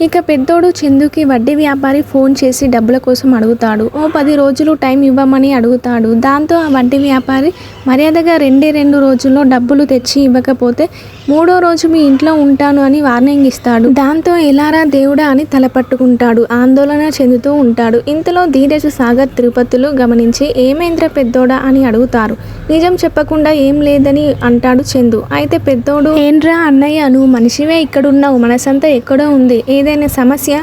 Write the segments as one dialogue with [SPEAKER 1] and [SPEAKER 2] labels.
[SPEAKER 1] ఇక పెద్దోడు చందుకి వడ్డీ వ్యాపారి ఫోన్ చేసి డబ్బుల కోసం అడుగుతాడు. ఓ పది రోజులు టైం ఇవ్వమని అడుగుతాడు. దాంతో ఆ వడ్డీ వ్యాపారి మర్యాదగా రెండే రెండు రోజుల్లో డబ్బులు తెచ్చి ఇవ్వకపోతే మూడో రోజు మీ ఇంట్లో ఉంటాను అని వార్నింగ్ ఇస్తాడు. దాంతో ఎలారా దేవుడా అని తలపట్టుకుంటాడు ఆందోళన చెందుతూ ఉంటాడు. ఇంతలో ధీరజ్ సాగర్ తిరుపతిలో గమనించి ఏమేంద్ర పెద్దోడా? అని అడుగుతారు. నిజం చెప్పకుండా ఏం లేదని అంటాడు చందు. అయితే పెద్దోడు ఏంట్రా అన్నయ్య? నువ్వు మనిషివే ఇక్కడున్నావు. మనసంతా ఎక్కడో ఉంది. ఏదైనా సమస్య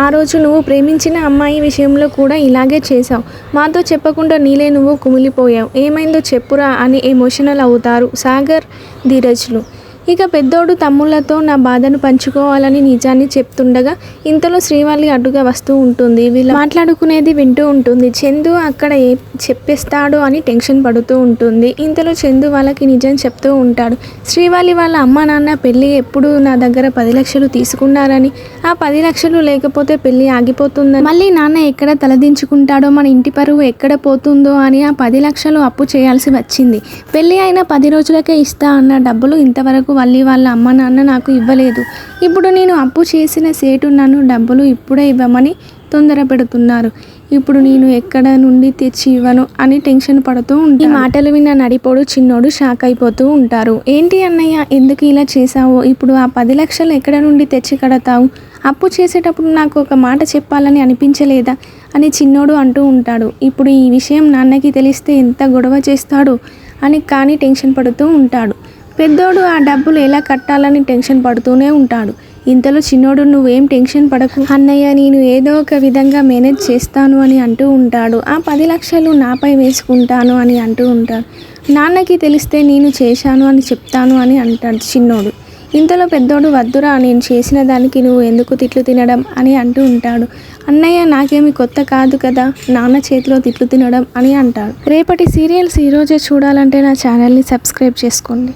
[SPEAKER 1] ఆ రోజు నువ్వు ప్రేమించిన అమ్మాయి విషయంలో కూడా ఇలాగే చేశావు. మాతో చెప్పకుండా నీలే నువ్వు కుమిలిపోయావు. ఏమైందో చెప్పురా అని ఎమోషనల్ అవుతారు సాగర్ ధీరజ్లు. ఇక పెద్దోడు తమ్ముళ్ళతో నా బాధను పంచుకోవాలని నిజాన్ని చెప్తుండగా ఇంతలో శ్రీవల్లి అడ్డుగా వస్తూ ఉంటుంది. వీళ్ళు మాట్లాడుకునేది వింటూ ఉంటుంది. చందు అక్కడ ఏ చెప్పేస్తాడు అని టెన్షన్ పడుతూ ఉంటుంది. ఇంతలో చందు వాళ్ళకి నిజం చెప్తూ ఉంటాడు. శ్రీవల్లి వాళ్ళ అమ్మ నాన్న పెళ్ళి ఎప్పుడు నా దగ్గర పది లక్షలు తీసుకున్నారని ఆ పది లక్షలు లేకపోతే పెళ్ళి ఆగిపోతుందని. మళ్ళీ నాన్న ఎక్కడ తలదించుకుంటాడో మన ఇంటి పరువు ఎక్కడ పోతుందో అని ఆ పది లక్షలు అప్పు చేయాల్సి వచ్చింది. పెళ్ళి అయిన పది రోజులకే ఇస్తా అన్న డబ్బులు ఇంతవరకు వల్లి వాళ్ళ అమ్మ నాన్న నాకు ఇవ్వలేదు. ఇప్పుడు నేను అప్పు చేసిన సేటు నన్ను డబ్బులు ఇప్పుడే ఇవ్వమని తొందర పెడుతున్నారు. ఇప్పుడు నేను ఎక్కడ నుండి తెచ్చి ఇవ్వను అని టెన్షన్ పడుతూ ఉంటాను ఈ మాటలు విన్న నడిపోడు చిన్నోడు షాక్ అయిపోతూ ఉంటారు. ఏంటి అన్నయ్య ఎందుకు ఇలా చేశావు? ఇప్పుడు ఆ పది లక్షలు ఎక్కడ నుండి తెచ్చి కడతావు? అప్పు చేసేటప్పుడు నాకు ఒక మాట చెప్పాలని అనిపించలేదా? అని చిన్నోడు అంటూ ఉంటాడు. ఇప్పుడు ఈ విషయం నాన్నకి తెలిస్తే ఎంత గొడవ చేస్తాడో అని కానీ టెన్షన్ పడుతూ ఉంటాడు. పెద్దోడు ఆ డబ్బులు ఎలా కట్టాలని టెన్షన్ పడుతూనే ఉంటాడు. ఇంతలో చిన్నోడు నువ్వేం టెన్షన్ పడకు. అన్నయ్య నేను ఏదో ఒక విధంగా మేనేజ్ చేస్తాను అని అంటూ ఉంటాడు. ఆ పది లక్షలు నాపై వేసుకుంటాను అని అంటూ ఉంటాడు. నాన్నకి తెలిస్తే నేను చేశాను అని చెప్తాను అని అంటాడు చిన్నోడు. ఇంతలో పెద్దోడు వద్దురా నేను చేసిన దానికి నువ్వు ఎందుకు తిట్లు తినడం అని అంటూ ఉంటాడు. అన్నయ్య నాకేమి కొత్త కాదు కదా నాన్న చేతిలో తిట్లు తినడం అని అంటాడు. రేపటి సీరియల్స్ ఈరోజే చూడాలంటే నా ఛానల్ని సబ్స్క్రైబ్ చేసుకోండి.